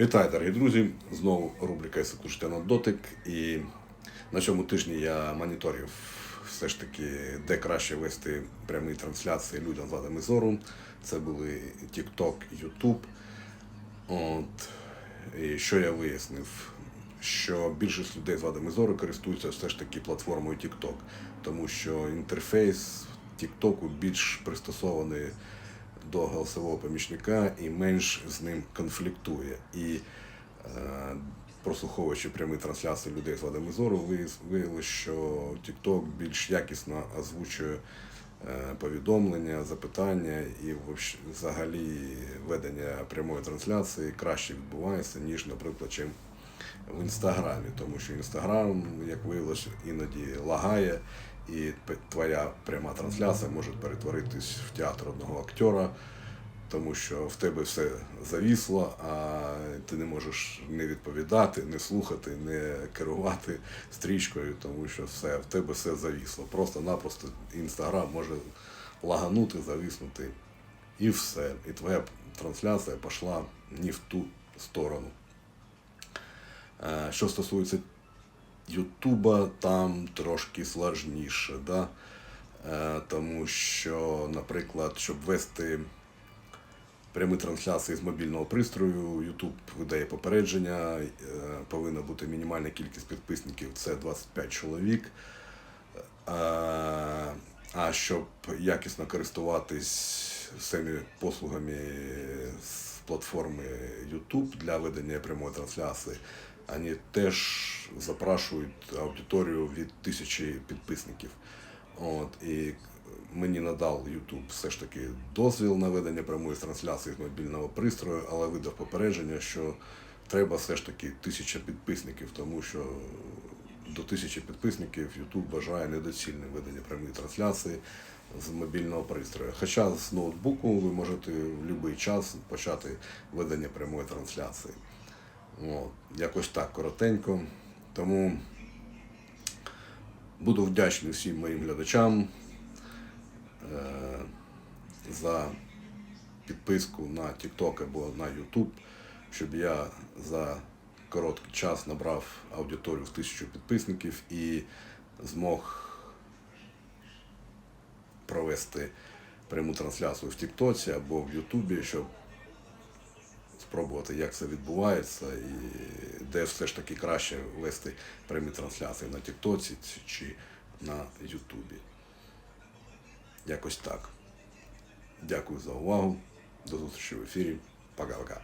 Вітаю, дорогі друзі! Знову рубрика «Інститут на дотик. І на цьому тижні я моніторив все ж таки, де краще вести прямі трансляції людям з вадами зору. Це були TikTok, YouTube. От. І що я вияснив? Що більшість людей з вадами зору користуються все ж таки платформою TikTok, тому що інтерфейс TikTok більш пристосований до голосового помічника і менш з ним конфліктує. І е, прослуховуючи прямі трансляції людей з вадами зору, виявилось, що TikTok більш якісно озвучує е, повідомлення, запитання і взагалі ведення прямої трансляції краще відбувається, ніж, наприклад, чим в інстаграмі, тому що інстаграм, як виявилось, іноді лагає, і твоя пряма трансляція може перетворитись в театр одного актера, тому що в тебе все завісло, а ти не можеш не відповідати, не слухати, не керувати стрічкою, тому що все, в тебе все завісло. Просто-напросто інстаграм може лаганути, завіснути, і все. І твоя трансляція пішла не в ту сторону. Е, Що стосується Ютуба, там трошки складніше, да? Е, тому що, наприклад, щоб вести прямі трансляції з мобільного пристрою, Ютуб видає попередження, е, повинна бути мінімальна кількість підписників це 25 чоловік. Е, А щоб якісно користуватись всіми послугами з платформи YouTube для ведення прямої трансляції, вони теж запрашують аудиторію від тисячі підписників. От, і мені надав YouTube все ж таки дозвіл на ведення прямої трансляції з мобільного пристрою, але видав попередження, що треба все ж таки тисяча підписників, тому що до тисячі підписників YouTube вважає недоцільним ведення прямої трансляції з мобільного пристрою. Хоча з ноутбуку ви можете в будь-який час почати ведення прямої трансляції. От, якось так коротенько. Тому буду вдячний всім моїм глядачам е, за підписку на TikTok або на YouTube, щоб я за короткий час набрав аудиторію в тисячу підписників і змог провести пряму трансляцію в Тіктоці або в Ютубі, щоб спробувати, як це відбувається, і де все ж таки краще вести прямі трансляції на Тіктоці чи на Ютубі. Якось так. Дякую за увагу. До зустрічі в ефірі. Пока-пока.